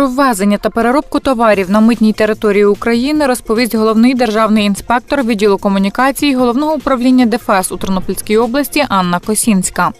Про ввезення та переробку товарів на митній території України розповість головний державний інспектор відділу комунікацій головного управління ДФС у Тернопільській області Анна Косінська.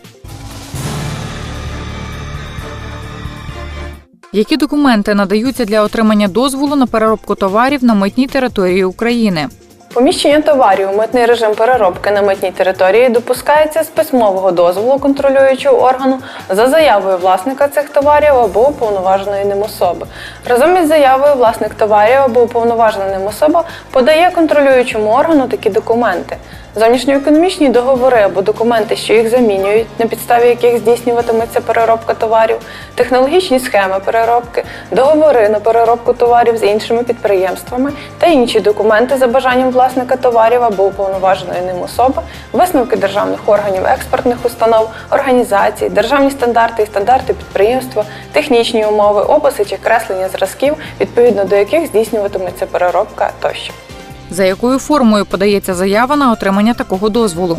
Які документи надаються для отримання дозволу на переробку товарів на митній території України? Поміщення товарів у митний режим переробки на митній території допускається з письмового дозволу контролюючого органу за заявою власника цих товарів або уповноваженої ним особи. Разом із заявою власник товарів або уповноважена ним особа подає контролюючому органу такі документи. Зовнішньоекономічні договори або документи, що їх замінюють, на підставі яких здійснюватиметься переробка товарів, технологічні схеми переробки, договори на переробку товарів з іншими підприємствами та інші документи за бажанням власника товарів або уповноваженої ним особи, висновки державних органів експортних установ, організацій, державні стандарти і стандарти підприємства, технічні умови, описи чи креслення зразків, відповідно до яких здійснюватиметься переробка тощо. За якою формою подається заява на отримання такого дозволу?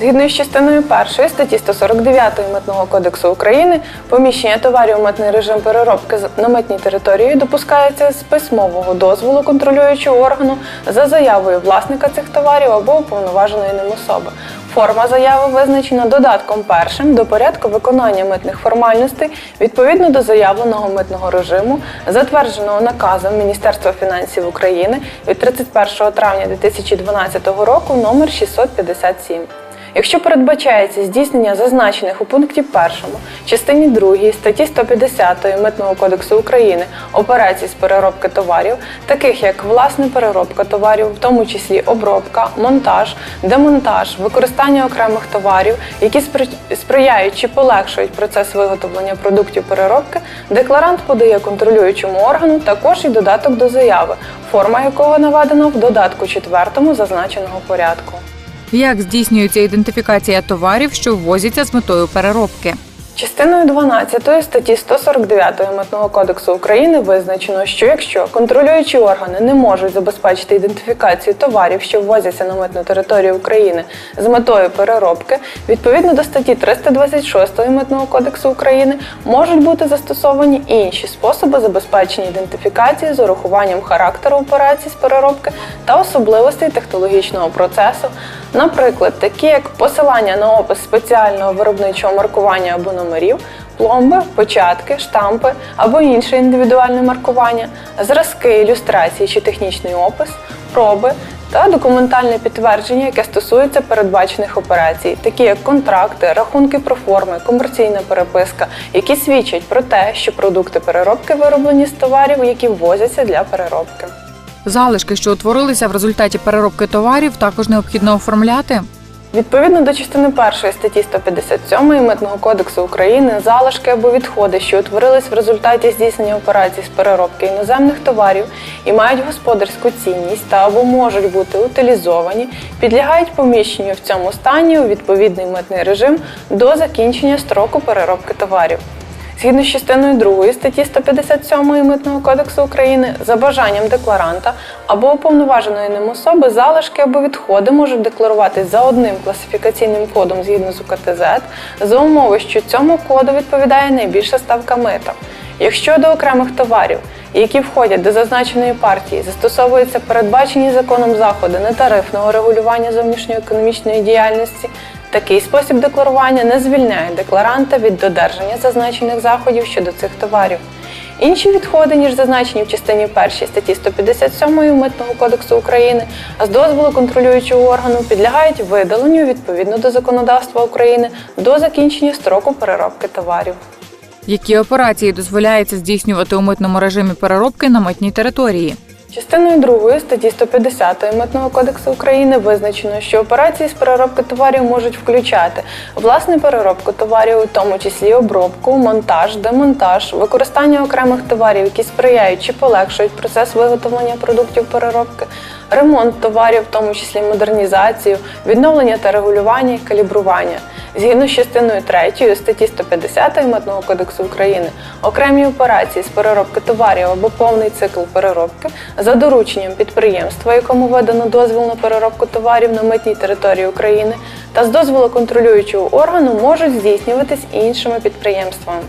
Згідно із частиною 1 статті 149 Митного кодексу України, поміщення товарів у митний режим переробки з- на митній території допускається з письмового дозволу контролюючого органу за заявою власника цих товарів або уповноваженої ним особи. Форма заяви визначена додатком першим до порядку виконання митних формальностей відповідно до заявленого митного режиму, затвердженого наказом Міністерства фінансів України від 31 травня 2012 року номер 657. Якщо передбачається здійснення зазначених у пункті 1, частині 2 статті 150 Митного кодексу України операцій з переробки товарів, таких як власне переробка товарів, в тому числі обробка, монтаж, демонтаж, використання окремих товарів, які спри- сприяють чи полегшують процес виготовлення продуктів переробки, декларант подає контролюючому органу також і додаток до заяви, форма якого наведена в додатку 4 зазначеного порядку. Як здійснюється ідентифікація товарів, що ввозяться з метою переробки? Частиною 12 статті 149 Митного кодексу України визначено, що якщо контролюючі органи не можуть забезпечити ідентифікацію товарів, що ввозяться на митну територію України з метою переробки, відповідно до статті 326 Митного кодексу України можуть бути застосовані інші способи забезпечення ідентифікації з урахуванням характеру операцій з переробки та особливостей технологічного процесу, наприклад, такі як посилання на опис спеціального виробничого маркування або номерів, пломби, початки, штампи або інше індивідуальне маркування, зразки, ілюстрації чи технічний опис, проби та документальне підтвердження, яке стосується передбачених операцій, такі як контракти, рахунки про форми, комерційна переписка, які свідчать про те, що продукти переробки вироблені з товарів, які ввозяться для переробки. Залишки, що утворилися в результаті переробки товарів, також необхідно оформляти. Відповідно до частини 1 статті 157 Митного кодексу України, залишки або відходи, що утворились в результаті здійснення операцій з переробки іноземних товарів і мають господарську цінність та або можуть бути утилізовані, підлягають поміщенню в цьому стані у відповідний митний режим до закінчення строку переробки товарів. Згідно з частиною 2 статті 157 Митного кодексу України, за бажанням декларанта або уповноваженої ним особи залишки або відходи можуть декларуватись за одним класифікаційним кодом згідно з УКТЗ за умови, що цьому коду відповідає найбільша ставка мита. Якщо до окремих товарів, які входять до зазначеної партії, застосовуються передбачені законом заходи нетарифного регулювання зовнішньоекономічної діяльності, Такий спосіб декларування не звільняє декларанта від додержання зазначених заходів щодо цих товарів. Інші відходи, ніж зазначені в частині 1 статті 157 Митного кодексу України, а з дозволу контролюючого органу підлягають видаленню відповідно до законодавства України до закінчення строку переробки товарів. Які операції дозволяється здійснювати у митному режимі переробки на митній території? Частиною 2 статті 150 Митного кодексу України визначено, що операції з переробки товарів можуть включати власне переробку товарів, у тому числі обробку, монтаж, демонтаж, використання окремих товарів, які сприяють чи полегшують процес виготовлення продуктів переробки, ремонт товарів, в тому числі модернізацію, відновлення та регулювання і калібрування. Згідно з частиною 3 статті 150 Митного кодексу України, окремі операції з переробки товарів або повний цикл переробки за дорученням підприємства, якому видано дозвіл на переробку товарів на митній території України, та з дозволу контролюючого органу можуть здійснюватись іншими підприємствами.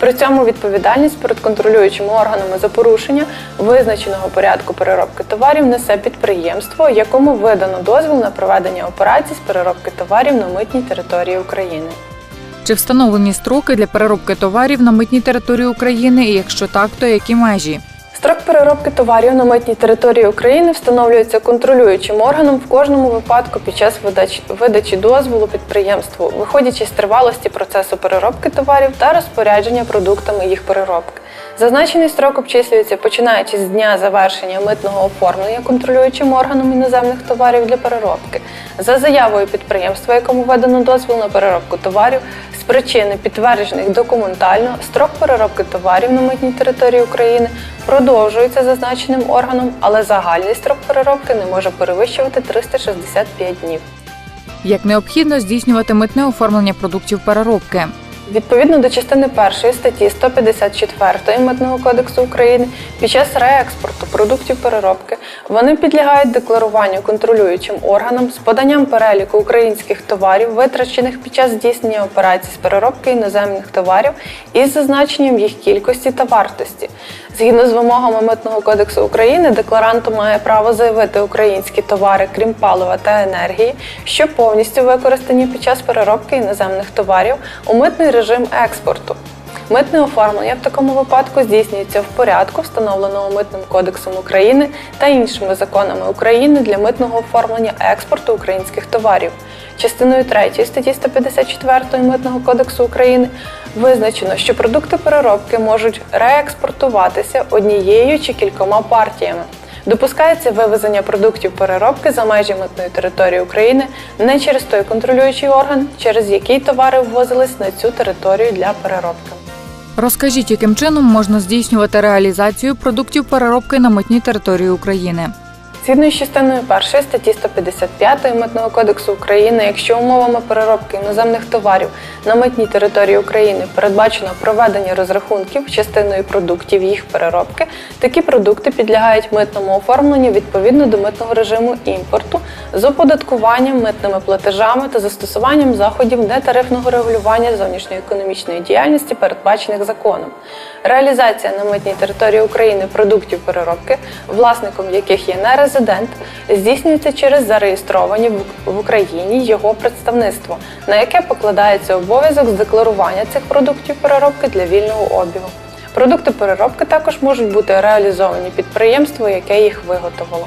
При цьому відповідальність перед контролюючими органами за порушення визначеного порядку переробки товарів несе підприємство, якому видано дозвіл на проведення операцій з переробки товарів на митній території України. Чи встановлені строки для переробки товарів на митній території України? І якщо так, то які межі? Строк переробки товарів на митній території України встановлюється контролюючим органом в кожному випадку під час видачі дозволу підприємству, виходячи з тривалості процесу переробки товарів та розпорядження продуктами їх переробки. Зазначений строк обчислюється починаючи з дня завершення митного оформлення контролюючим органом іноземних товарів для переробки, за заявою підприємства, якому видано дозвіл на переробку товарів, причини підтверджених документально, строк переробки товарів на митній території України продовжується зазначеним органом, але загальний строк переробки не може перевищувати 365 днів. Як необхідно здійснювати митне оформлення продуктів переробки? Відповідно до частини 1 статті 154 Митного кодексу України під час реекспорту продуктів переробки вони підлягають декларуванню контролюючим органам з поданням переліку українських товарів, витрачених під час здійснення операцій з переробки іноземних товарів із зазначенням їх кількості та вартості. Згідно з вимогами Митного кодексу України, декларант має право заявити українські товари, крім палива та енергії, що повністю використані під час переробки іноземних товарів у митний режим експорту. Митне оформлення в такому випадку здійснюється в порядку, встановленого Митним кодексом України та іншими законами України для митного оформлення експорту українських товарів. Частиною 3 статті 154 Митного кодексу України визначено, що продукти переробки можуть реекспортуватися однією чи кількома партіями. Допускається вивезення продуктів переробки за межі митної території України не через той контролюючий орган, через який товари ввозились на цю територію для переробки. Розкажіть, яким чином можна здійснювати реалізацію продуктів переробки на митній території України? Згідно з частиною 1 статті 155 Митного кодексу України, якщо умовами переробки іноземних товарів на митній території України передбачено проведення розрахунків частиною продуктів їх переробки, такі продукти підлягають митному оформленню відповідно до митного режиму імпорту з оподаткуванням, митними платежами та застосуванням заходів нетарифного регулювання зовнішньоекономічної діяльності, передбачених законом. Реалізація на митній території України продуктів переробки, власником яких є не резидент, здійснюється через зареєстровані в- Україні його представництво, на яке покладається обов'язок з декларування цих продуктів переробки для вільного обігу. Продукти переробки також можуть бути реалізовані підприємство, яке їх виготовило.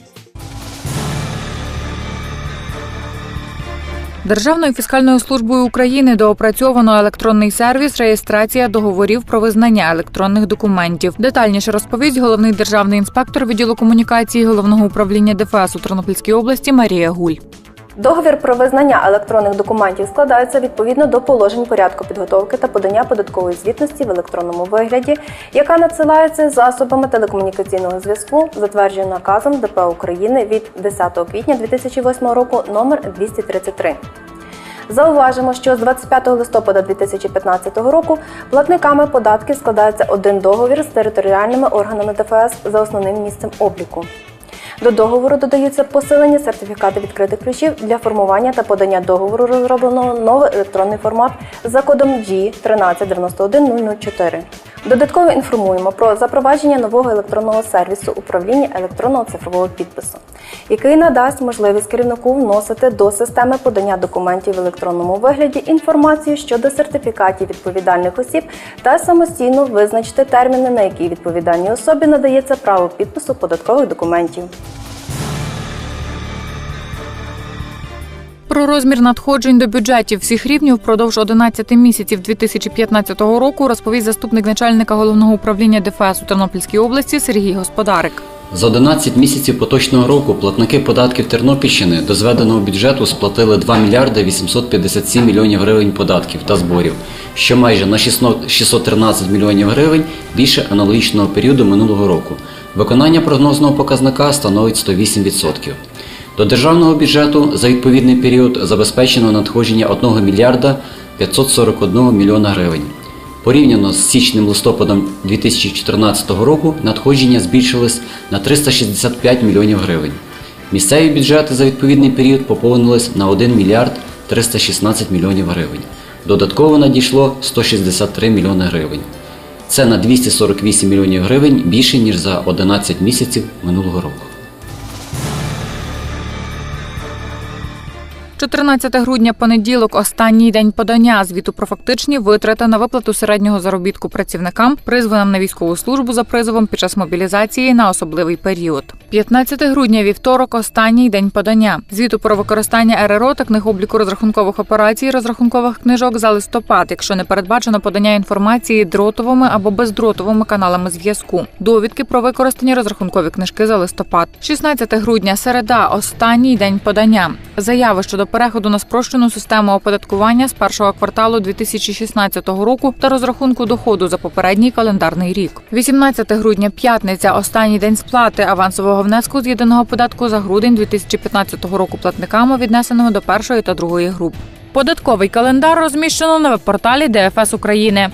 Державною фіскальною службою України доопрацьовано електронний сервіс реєстрація договорів про визнання електронних документів. Детальніше розповість головний державний інспектор відділу комунікації головного управління ДФС у Тернопільській області Марія Гуль. Договір про визнання електронних документів складається відповідно до положень порядку підготовки та подання податкової звітності в електронному вигляді, яка надсилається засобами телекомунікаційного зв'язку, затвердженою наказом ДП України від 10 квітня 2008 року номер 233. Зауважимо, що з 25 листопада 2015 року платниками податків складається один договір з територіальними органами ДФС за основним місцем обліку. До договору додаються посилені сертифікати відкритих ключів для формування та подання договору розроблено новий електронний формат за кодом G 1391004. Додатково інформуємо про запровадження нового електронного сервісу управління електронного цифрового підпису, який надасть можливість керівнику вносити до системи подання документів в електронному вигляді інформацію щодо сертифікатів відповідальних осіб та самостійно визначити терміни, на які відповідальній особі надається право підпису податкових документів. Про розмір надходжень до бюджетів всіх рівнів впродовж 11 місяців 2015 року розповість заступник начальника головного управління ДФС у Тернопільській області Сергій Господарик. За 11 місяців поточного року платники податків Тернопільщини до зведеного бюджету сплатили 2 мільярди 857 мільйонів гривень податків та зборів, що майже на 613 мільйонів гривень більше аналогічного періоду минулого року. Виконання прогнозного показника становить 108%. До державного бюджету за відповідний період забезпечено надходження 1 мільярда 541 мільйона гривень. Порівняно з січнем-листопадом 2014 року надходження збільшились на 365 мільйонів гривень. Місцеві бюджети за відповідний період поповнились на 1 мільярд 316 мільйонів гривень. Додатково надійшло 163 мільйони гривень. Це на 248 мільйонів гривень більше, ніж за 11 місяців минулого року. 14 грудня понеділок, останній день подання звіту про фактичні витрати на виплату середнього заробітку працівникам, призваним на військову службу за призовом під час мобілізації на особливий період. 15 грудня, вівторок, останній день подання звіту про використання РРО та книгобліку розрахункових операцій, розрахункових книжок за листопад, якщо не передбачено подання інформації дротовими або бездротовими каналами зв'язку. Довідки про використані розрахункові книжки за листопад. 16 грудня, середа, останній день подання. Заяви щодо переходу на спрощену систему оподаткування з першого кварталу 2016 року та розрахунку доходу за попередній календарний рік. 18 грудня, п'ятниця, останній день сплати авансового внеску з єдиного податку за грудень 2015 року платниками, віднесеними до першої та другої груп. Податковий календар розміщено на веб-порталі ДФС України.